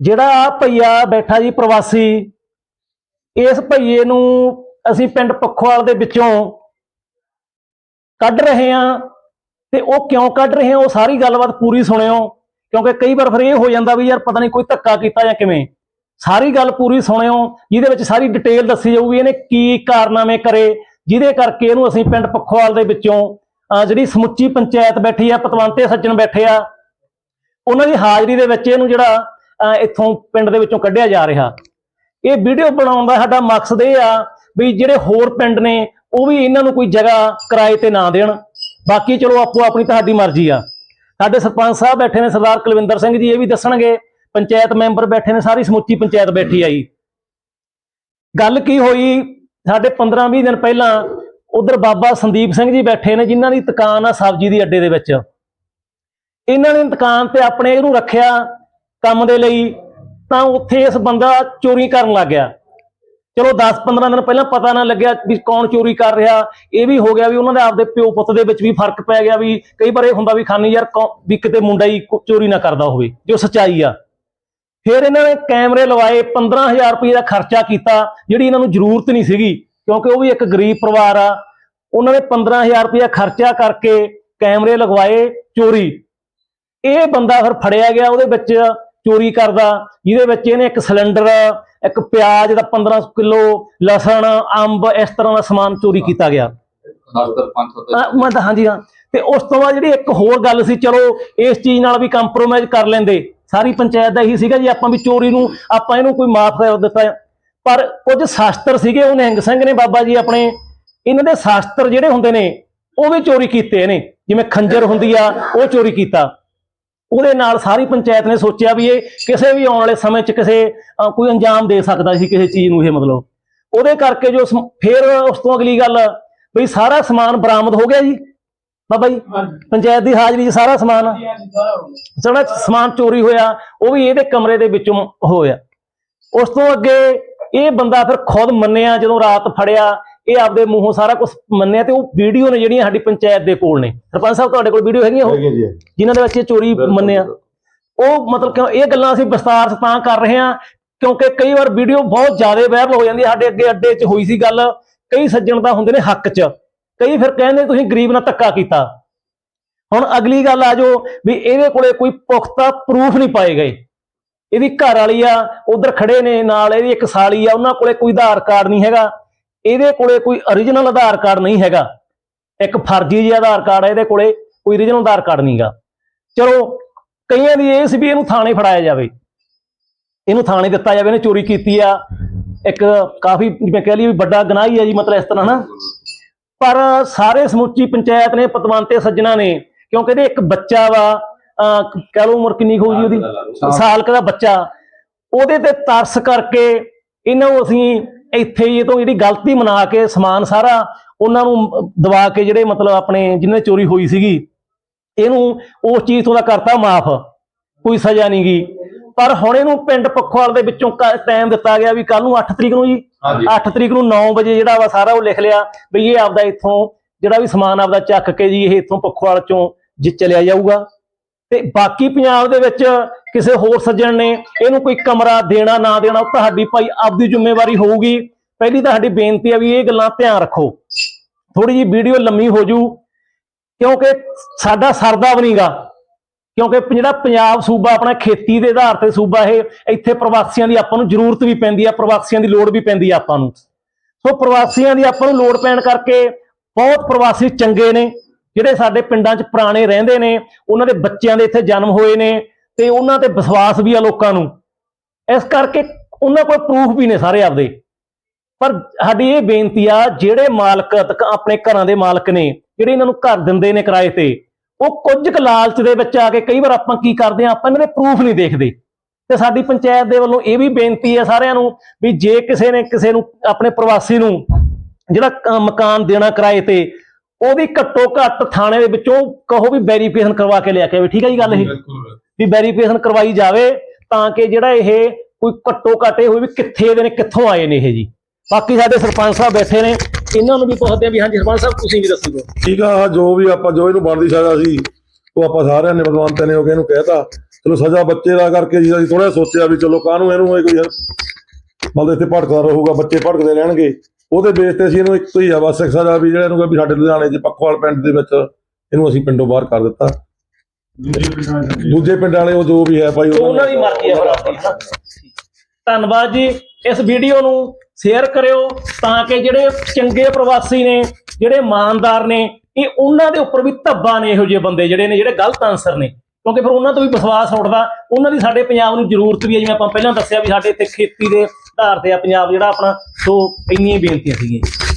ਜਿਹੜਾ ਆ ਭਈਆ ਬੈਠਾ ਜੀ ਪ੍ਰਵਾਸੀ, ਇਸ ਭਈਏ ਨੂੰ ਅਸੀਂ ਪਿੰਡ ਪੱਖੋਵਾਲ ਦੇ ਵਿੱਚੋਂ ਕੱਢ ਰਹੇ ਹਾਂ ਤੇ ਉਹ ਕਿਉਂ ਕੱਢ ਰਹੇ ਹਾਂ? ਉਹ ਸਾਰੀ ਗੱਲਬਾਤ ਪੂਰੀ ਸੁਣਿਓ, ਕਿਉਂਕਿ ਕਈ ਵਾਰ ਫਿਰ ਇਹ ਹੋ ਜਾਂਦਾ ਵੀ ਯਾਰ ਪਤਾ ਨਹੀਂ ਕੋਈ ਧੱਕਾ ਕੀਤਾ ਜਾਂ ਕਿਵੇਂ। ਸਾਰੀ ਗੱਲ ਪੂਰੀ ਸੁਣਿਓ, ਜਿਹਦੇ ਵਿੱਚ ਸਾਰੀ ਡਿਟੇਲ ਦੱਸੀ ਜਾਊਗੀ ਇਹਨੇ ਕੀ ਕਾਰਨਾਮੇ ਕਰੇ, ਜਿਹਦੇ ਕਰਕੇ ਇਹਨੂੰ ਅਸੀਂ ਪਿੰਡ ਪੱਖੋਵਾਲ ਦੇ ਵਿੱਚੋਂ ਜਿਹੜੀ ਸਮੁੱਚੀ ਪੰਚਾਇਤ ਬੈਠੀ ਆ, ਪਤਵੰਤੇ ਸੱਜਣ ਬੈਠੇ ਆ, ਉਹਨਾਂ ਦੀ ਹਾਜ਼ਰੀ ਦੇ ਵਿੱਚ ਇਹਨੂੰ ਜਿਹੜਾ ਇੱਥੋਂ ਪਿੰਡ ਦੇ ਵਿੱਚੋਂ ਕੱਢਿਆ ਜਾ ਰਿਹਾ। ਇਹ ਵੀਡੀਓ ਬਣਾਉਣ ਦਾ ਸਾਡਾ ਮਕਸਦ ਇਹ ਆ ਵੀ ਜਿਹੜੇ ਹੋਰ ਪਿੰਡ ਨੇ, ਉਹ ਵੀ ਇਹਨਾਂ ਨੂੰ ਕੋਈ ਜਗ੍ਹਾ ਕਿਰਾਏ ਤੇ ਨਾ ਦੇਣ। ਬਾਕੀ ਚਲੋ ਆਪੋ ਆਪਣੀ ਤੁਹਾਡੀ ਮਰਜ਼ੀ ਆ। ਸਾਡੇ ਸਰਪੰਚ ਸਾਹਿਬ ਬੈਠੇ ਨੇ ਸਰਦਾਰ ਕੁਲਵਿੰਦਰ ਸਿੰਘ ਜੀ, ਇਹ ਵੀ ਦੱਸਣਗੇ। ਪੰਚਾਇਤ ਮੈਂਬਰ ਬੈਠੇ ਨੇ, ਸਾਰੀ ਸਮੁੱਚੀ ਪੰਚਾਇਤ ਬੈਠੀ ਆਈ। ਗੱਲ ਕੀ ਹੋਈ? ਸਾਡੇ 15-20 ਦਿਨ ਪਹਿਲਾਂ ਉਧਰ ਬਾਬਾ ਸੰਦੀਪ ਸਿੰਘ ਜੀ ਬੈਠੇ ਨੇ, ਜਿਨ੍ਹਾਂ ਦੀ ਦੁਕਾਨ ਆ ਸਬਜ਼ੀ ਦੀ ਅੱਡੇ ਦੇ ਵਿੱਚ। ਇਹਨਾਂ ਨੇ ਦੁਕਾਨ ਤੇ ਆਪਣੇ ਇਹਨੂੰ ਰੱਖਿਆ। ਕੰਮ ਦੇ ਲਈ, ਤਾਂ ਉੱਥੇ ਇਸ ਬੰਦਾ ਚੋਰੀ ਕਰਨ ਲੱਗ ਗਿਆ। ਚਲੋ 10-15 ਦਿਨ ਪਹਿਲਾਂ ਪਤਾ ਨਾ ਲੱਗਿਆ ਵੀ ਕੌਣ ਚੋਰੀ ਕਰ ਰਿਹਾ। ਇਹ ਵੀ ਹੋ ਗਿਆ ਵੀ ਉਹਨਾਂ ਦੇ ਆਪਦੇ ਪਿਓ ਪੁੱਤ ਦੇ ਵਿੱਚ ਵੀ ਫ਼ਰਕ ਪੈ ਗਿਆ ਵੀ ਕਈ ਵਾਰ ਇਹ ਹੁੰਦਾ ਵੀ ਖਾਨੀ ਯਾਰ ਕੌ- ਵੀ ਕਿਤੇ ਮੁੰਡਾ ਹੀ ਚੋਰੀ ਨਾ ਕਰਦਾ ਹੋਵੇ, ਜੋ ਸੱਚਾਈ ਆ। ਫਿਰ ਇਹਨਾਂ ਨੇ ਕੈਮਰੇ ਲਵਾਏ 15000 ਰੁਪਏ ਦਾ ਖਰਚਾ ਕੀਤਾ, ਜਿਹੜੀ ਇਹਨਾਂ ਨੂੰ ਜ਼ਰੂਰਤ ਨਹੀਂ ਸੀਗੀ, ਕਿਉਂਕਿ ਉਹ ਵੀ ਇੱਕ ਗਰੀਬ ਪਰਿਵਾਰ ਆ। ਉਹਨਾਂ ਨੇ 15000 ਰੁਪਏ ਖਰਚਾ ਕਰਕੇ ਕੈਮਰੇ ਲਗਵਾਏ ਚੋਰੀ। ਇਹ ਬੰਦਾ ਫਿਰ ਫੜਿਆ ਗਿਆ ਉਹਦੇ ਵਿੱਚ ਚੋਰੀ ਕਰਦਾ ਜਿਹਦੇ ਵਿੱਚ ਇਹਨੇ ਇੱਕ ਸਿਲੰਡਰ ਇੱਕ ਪਿਆਜ਼ ਦਾ 15 ਕਿਲੋ ਲਸਣ ਅੰਬ ਇਸ ਤਰ੍ਹਾਂ ਦਾ ਸਮਾਨ ਚੋਰੀ ਕੀਤਾ ਗਿਆ। ਮੈਂ ਤਾਂ ਹਾਂਜੀ ਹਾਂ। ਤੇ ਉਸ ਤੋਂ ਬਾਅਦ ਜਿਹੜੀ ਇੱਕ ਹੋਰ ਗੱਲ ਸੀ ਚਲੋ ਇਸ ਚੀਜ਼ ਨਾਲ ਵੀ ਕੰਪਰੋਮਾਈਜ਼ ਕਰ ਲੈਂਦੇ। ਸਾਰੀ ਪੰਚਾਇਤ ਦਾ ਇਹੀ ਸੀਗਾ ਜੀ ਆਪਾਂ ਵੀ ਚੋਰੀ ਨੂੰ ਆਪਾਂ ਇਹਨੂੰ ਕੋਈ ਮਾਫ ਕਰ ਦਿੱਤਾ। ਪਰ ਕੁਝ ਸ਼ਾਸਤਰ ਸੀਗੇ ਉਹ ਨਿਹੰਗ ਸਿੰਘ ਨੇ ਬਾਬਾ ਜੀ ਆਪਣੇ ਇਹਨਾਂ ਦੇ ਸ਼ਾਸਤਰ ਜਿਹੜੇ ਹੁੰਦੇ ਨੇ ਉਹ ਵੀ ਚੋਰੀ ਕੀਤੇ ਨੇ। ਜਿਵੇਂ ਖੰਜਰ ਹੁੰਦੀ ਆ ਉਹ ਚੋਰੀ ਕੀਤਾ। ਉਹਦੇ ਨਾਲ ਸਾਰੀ ਪੰਚਾਇਤ ਨੇ ਸੋਚਿਆ ਵੀ ਇਹ ਕਿਸੇ ਵੀ ਆਉਣ ਵਾਲੇ ਸਮੇਂ 'ਚ ਕਿਸੇ ਕੋਈ ਅੰਜਾਮ ਦੇ ਸਕਦਾ ਸੀ ਕਿਸੇ ਚੀਜ਼ ਨੂੰ ਇਹ ਮਤਲਬ। ਉਹਦੇ ਕਰਕੇ ਜੋ ਫਿਰ ਉਸ ਤੋਂ ਅਗਲੀ ਗੱਲ ਵੀ ਸਾਰਾ ਸਮਾਨ ਬਰਾਮਦ ਹੋ ਗਿਆ ਜੀ। ਬਾਬਾ ਜੀ ਪੰਚਾਇਤ ਦੀ ਹਾਜ਼ਰੀ 'ਚ ਸਾਰਾ ਸਮਾਨ। ਜਿਹੜਾ ਸਮਾਨ ਚੋਰੀ ਹੋਇਆ ਉਹ ਵੀ ਇਹਦੇ ਕਮਰੇ ਦੇ ਵਿੱਚੋਂ ਹੋਇਆ। ਉਸ ਤੋਂ ਅੱਗੇ ਇਹ ਬੰਦਾ ਫਿਰ ਖੁਦ ਮੰਨਿਆ ਜਦੋਂ ਰਾਤ ਫੜਿਆ ਇਹ ਆਪਦੇ ਮੂੰਹੋਂ ਸਾਰਾ ਕੁਝ ਮੰਨਿਆ ਤੇ ਉਹ ਵੀਡੀਓ ਨੇ ਜਿਹੜੀਆਂ ਸਾਡੀ ਪੰਚਾਇਤ ਦੇ ਕੋਲ ਨੇ। ਸਰਪੰਚ ਸਾਹਿਬ ਤੁਹਾਡੇ ਕੋਲ ਵੀਡੀਓ ਹੈਗੀਆਂ ਉਹ? ਜਿਨ੍ਹਾਂ ਦੇ ਵਿੱਚ ਇਹ ਚੋਰੀ ਮੰਨਿਆ। ਉਹ ਮਤਲਬ ਕਿ ਇਹ ਗੱਲਾਂ ਅਸੀਂ ਵਿਸਤਾਰ ਤਾਂ ਕਰ ਰਹੇ ਹਾਂ ਕਿਉਂਕਿ ਕਈ ਵਾਰ ਵੀਡੀਓ ਬਹੁਤ ਜ਼ਿਆਦਾ ਵਾਇਰਲ ਹੋ ਜਾਂਦੀ ਹੈ। ਸਾਡੇ ਅੱਗੇ ਅੱਡੇ 'ਚ ਹੋਈ ਸੀ ਗੱਲ ਕਈ ਸੱਜਣ ਤਾਂ ਹੁੰਦੇ ਨੇ ਹੱਕ 'ਚ। ਕਈ ਫਿਰ ਕਹਿੰਦੇ ਤੁਸੀਂ ਗਰੀਬ ਨਾਲ ਧੱਕਾ ਕੀਤਾ। ਹੁਣ ਅਗਲੀ ਗੱਲ ਆ ਜੋ ਵੀ ਇਹਦੇ ਕੋਲੇ ਕੋਈ ਪੁਖਤਾ ਪ੍ਰੂਫ ਨਹੀਂ ਪਾਏ ਗਏ। ਇਹਦੀ ਘਰ ਵਾਲੀ ਆ ਉਧਰ ਖੜੇ ਨੇ ਨਾਲ ਇਹਦੀ ਇੱਕ ਸਾਲੀ ਆ ਉਹਨਾਂ ਕੋਲੇ ਕੋਈ ਆਧਾਰ ਕਾਰਡ ਨਹੀਂ ਹੈਗਾ। ਇਹਦੇ ਕੋਲੇ ਕੋਈ origignal ਆਧਾਰ ਕਾਰਡ ਨਹੀਂ ਹੈਗਾ। ਇੱਕ ਫਰਜ਼ੀ ਜਿਹਾ ਆਧਾਰ ਕਾਰਡ ਹੈ ਇਹਦੇ ਕੋਲੇ ਕੋਈ origignal ਆਧਾਰ ਕਾਰਡ ਨਹੀਂਗਾ ਚਲੋ ਕਈਆਂ ਦੀ ਇਹ ਸੀ ਵੀ ਇਹਨੂੰ ਥਾਣੇ ਫੜਾਇਆ ਜਾਵੇ। ਇਹਨੂੰ ਥਾਣੇ ਦਿੱਤਾ ਜਾਵੇ ਇਹਨੇ ਚੋਰੀ ਕੀਤੀ ਆ। ਇੱਕ ਕਾਫੀ ਜਿਵੇਂ ਕਹਿ ਲਈ ਵੀ ਵੱਡਾ ਗੁਨਾਹ ਹੀ ਆ ਜੀ ਮਤਲਬ ਇਸ ਤਰ੍ਹਾਂ ਨਾ। ਪਰ ਸਾਰੇ ਸਮੁੱਚੀ ਪੰਚਾਇਤ ਨੇ ਪਤਵੰਤੇ ਸੱਜਣਾ ਨੇ ਕਿਉਂਕਿ ਇਹਦੇ ਇੱਕ ਬੱਚਾ ਵਾ ਕਹਿ ਲਓ ਉਮਰ ਕਿੰਨੀ ਕੁ ਹੋਊਗੀ ਉਹਦੀ? ਸਾਲ। ਕੁ ਦਾ ਬੱਚਾ। ਉਹਦੇ ਤੇ ਤਰਸ ਕਰਕੇ ਇਹਨਾਂ ਨੂੰ ਅਸੀਂ ਇੱਥੇ ਇਹ ਤੋਂ ਜਿਹੜੀ ਗਲਤੀ ਮਨਾ ਕੇ ਸਮਾਨ ਸਾਰਾ ਉਹਨਾਂ ਨੂੰ ਦਵਾ ਕੇ ਜਿਹੜੇ ਮਤਲਬ ਆਪਣੇ ਜਿਨ੍ਹਾਂ ਦੀ ਚੋਰੀ ਹੋਈ ਸੀਗੀ ਇਹਨੂੰ ਉਸ ਚੀਜ਼ ਤੋਂ ਦਾ ਕਰਤਾ ਮਾਫ ਕੋਈ ਸਜ਼ਾ ਨਹੀਂ ਗਈ ਪਰ ਹੁਣ ਇਹਨੂੰ ਪਿੰਡ ਪੱਖੋਵਾਲ ਦੇ ਵਿੱਚੋਂ ਟਾਈਮ ਦਿੱਤਾ ਗਿਆ ਵੀ ਕੱਲ ਨੂੰ 8 ਤਰੀਕ ਨੂੰ ਜੀ ਹਾਂਜੀ। 8 ਤਰੀਕ ਨੂੰ 9 ਵਜੇ ਜਿਹੜਾ ਵਾ ਸਾਰਾ ਉਹ ਲਿਖ ਲਿਆ ਵੀ ਇਹ ਆਪਦਾ ਇੱਥੋਂ ਜਿਹੜਾ ਵੀ ਸਮਾਨ ਆਪਦਾ ਚੱਕ ਕੇ ਜੀ ਇਹ ਇੱਥੋਂ ਪੱਖੋਵਾਲ ਚੋਂ ਜੀ ਚਲਿਆ ਜਾਊਗਾ। ਤੇ ਬਾਕੀ ਪੰਜਾਬ ਦੇ ਵਿੱਚ ਕਿਸੇ ਹੋਰ ਸੱਜਣ ਨੇ ਇਹਨੂੰ ਕੋਈ ਕਮਰਾ ਦੇਣਾ, ਨਾ ਦੇਣਾ, ਉਹ ਤੁਹਾਡੀ ਭਾਈ ਆਪਦੀ ਜ਼ਿੰਮੇਵਾਰੀ ਹੋਊਗੀ। ਪਹਿਲੀ ਤਾਂ ਸਾਡੀ ਬੇਨਤੀ ਆ ਵੀ ਇਹ ਗੱਲਾਂ ਧਿਆਨ ਰੱਖੋ। ਥੋੜੀ ਜੀ ਵੀਡੀਓ ਲੰਮੀ ਹੋ ਜੂ, ਕਿਉਂਕਿ ਸਾਡਾ ਸਰਦਾ ਵੀ ਨਹੀਂਗਾ ਕਿਉਂਕਿ ਜਿਹੜਾ ਪੰਜਾਬ ਸੂਬਾ ਆਪਣਾ ਖੇਤੀ ਦੇ ਆਧਾਰ ਤੇ ਸੂਬਾ ਇਹ, ਇੱਥੇ ਪ੍ਰਵਾਸੀਆਂ ਦੀ ਆਪਾਂ ਨੂੰ ਜ਼ਰੂਰਤ ਵੀ ਪੈਂਦੀ ਆ, ਪ੍ਰਵਾਸੀਆਂ ਦੀ ਲੋੜ ਵੀ ਪੈਂਦੀ ਆ ਆਪਾਂ ਨੂੰ। ਸੋ ਪ੍ਰਵਾਸੀਆਂ ਦੀ ਆਪਾਂ ਨੂੰ ਲੋੜ ਪੈਣ ਕਰਕੇ ਬਹੁਤ ਪ੍ਰਵਾਸੀ ਚੰਗੇ ਨੇ, ਜਿਹੜੇ ਸਾਡੇ ਪਿੰਡਾਂ 'ਚ ਪੁਰਾਣੇ ਰਹਿੰਦੇ ਨੇ, ਉਹਨਾਂ ਦੇ ਬੱਚਿਆਂ ਦੇ ਇੱਥੇ ਜਨਮ ਹੋਏ ਨੇ ਤੇ ਉਹਨਾਂ ਤੇ ਵਿਸ਼ਵਾਸ ਵੀ ਆ ਲੋਕਾਂ ਨੂੰ। ਇਸ ਕਰਕੇ ਉਹਨਾਂ ਕੋਲ ਪ੍ਰੂਫ ਵੀ ਨੇ ਸਾਰੇ ਆਪਦੇ। ਪਰ ਸਾਡੀ ਇਹ ਬੇਨਤੀ ਆ, ਜਿਹੜੇ ਮਾਲਕ ਆਪਣੇ ਘਰਾਂ ਦੇ ਮਾਲਕ ਨੇ, ਜਿਹੜੇ ਇਹਨਾਂ ਨੂੰ ਘਰ ਦਿੰਦੇ ਨੇ ਕਿਰਾਏ ਤੇ, ਉਹ ਕੁਝ ਕੁ ਲਾਲਚ ਦੇ ਵਿੱਚ ਆ ਕੇ ਕਈ ਵਾਰ ਆਪਾਂ ਕੀ ਕਰਦੇ ਆ, ਆਪਾਂ ਇਹਨਾਂ ਦੇ ਪ੍ਰੂਫ ਨਹੀਂ ਦੇਖਦੇ। ਤੇ ਸਾਡੀ ਪੰਚਾਇਤ ਦੇ ਵੱਲੋਂ ਇਹ ਵੀ ਬੇਨਤੀ ਹੈ ਸਾਰਿਆਂ ਨੂੰ ਵੀ ਜੇ ਕਿਸੇ ਨੇ ਕਿਸੇ ਨੂੰ ਆਪਣੇ ਪ੍ਰਵਾਸੀ ਨੂੰ ਜਿਹੜਾ ਮਕਾਨ ਦੇਣਾ ਕਿਰਾਏ ਤੇ ਉਹਦੀ ਘੱਟੋ ਘੱਟ ਥਾਣੇ ਦੇ ਵਿੱਚੋਂ ਕਹੋ ਵੀ ਵੈਰੀਫਿਕੇਸ਼ਨ ਕਰਵਾ ਕੇ ਲਿਆ ਕੇ ਆਵੇ। ਠੀਕ ਹੈ ਜੀ ਗੱਲ ਇਹ? ਵੀ ਵੈਰੀਫਿਕੇਸ਼ਨ ਕਰਵਾਈ ਜਾਵੇ ਤਾਂ ਕਿ ਜਿਹੜਾ ਇਹ ਕੋਈ ਘੱਟੋ ਘੱਟ ਇਹ ਵੀ ਕਿੱਥੇ ਦੇ ਨੇ, ਕਿੱਥੋਂ ਆਏ ਨੇ ਇਹ ਜੀ। ਬਾਕੀ ਸਾਡੇ ਸਰਪੰਚ ਸਾਹਿਬ ਬੈਠੇ ਨੇ, ਇਹਨਾਂ ਨੂੰ ਵੀ ਪੁੱਛਦੇ ਆ ਵੀ ਹਾਂਜੀ ਸਰਪੰਚ ਸਾਹਿਬ, ਤੁਸੀਂ ਵੀ ਦੱਸੋ ਠੀਕ ਆ ਜੋ ਵੀ ਆਪਾਂ, ਜੋ ਇਹਨੂੰ ਬਣਦੀ ਸਜ਼ਾ ਸੀ ਉਹ ਆਪਾਂ ਸਾਰਿਆਂ ਨੇ ਬਲਵੰਤ ਨੇ ਉਹ ਕਿ ਇਹਨੂੰ ਕਹਿਤਾ। ਚਲੋ ਸਜ਼ਾ ਬੱਚੇ ਦਾ ਕਰਕੇ ਜੀ, ਅਸੀਂ ਥੋੜਾ ਸੋਚਿਆ ਵੀ ਚਲੋ ਕਾਹਨੂੰ ਇਹਨੂੰ ਇਹ ਕੋਈ ਮਤਲਬ ਇੱਥੇ ਭਟਕਦਾ ਰਹੂਗਾ, ਬੱਚੇ ਭਟਕਦੇ ਰਹਿਣਗੇ। ਉਹਦੇ ਬੇਸ ਤੇ ਅਸੀਂ ਇਹਨੂੰ ਇੱਕ ਹੀ ਆ, ਬਸ ਸਜ਼ਾ ਵੀ ਜਿਹੜਾ ਇਹਨੂੰ ਕਿ ਸਾਡੇ ਲੁਧਿਆਣੇ 'ਚ, ਪੱਖੋਵਾਲ ਪਿੰਡ ਦੇ ਵਿੱਚ ਇਹਨੂੰ ਅਸੀਂ ਪਿੰਡੋਂ ਬਾਹਰ ਕਰ ਦਿੱਤਾ। ਦੂਜੇ ਪਿੰਡ ਵਾਲੇ ਉਹ ਜੋ ਵੀ ਹੈ ਭਾਈ ਉਹ ਉਹਨਾਂ ਦੀ ਮਰਜ਼ੀ ਹੈ ਬਰਾਬਰ। ਧੰਨਵਾਦ ਜੀ। ਇਸ ਵੀਡੀਓ ਨੂੰ ਸ਼ੇਅਰ ਕਰਿਓ ਤਾਂ ਕਿ ਜਿਹੜੇ ਚੰਗੇ ਪ੍ਰਵਾਸੀ ਨੇ ਜਿਹੜੇ ਇਮਾਨਦਾਰ ਨੇ ਇਹ ਉਹਨਾਂ ਦੇ ਉੱਪਰ ਵੀ ਧੱਬਾ ਨੇ ਇਹੋ ਜਿਹੇ ਬੰਦੇ ਜਿਹੜੇ ਨੇ ਜਿਹੜੇ ਗਲਤ ਆਨਸਰ ਨੇ। ਕਿਉਂਕਿ ਫਿਰ ਉਹਨਾਂ ਤੋਂ ਵੀ ਵਿਸ਼ਵਾਸ ਉੱਠਦਾ। ਉਹਨਾਂ ਦੀ ਸਾਡੇ ਪੰਜਾਬ ਨੂੰ ਜ਼ਰੂਰਤ ਵੀ ਹੈ। ਜਿਵੇਂ ਆਪਾਂ ਪਹਿਲਾਂ ਦੱਸਿਆ ਵੀ ਸਾਡੇ ਇੱਥੇ ਖੇਤੀ ਦੇ ਆਧਾਰ ਤੇ ਆ ਪੰਜਾਬ ਜਿਹੜਾ ਆਪਣਾ ਸੋ ਇੰਨੀਆਂ ਬੇਨਤੀਆਂ ਸੀਗੀਆਂ।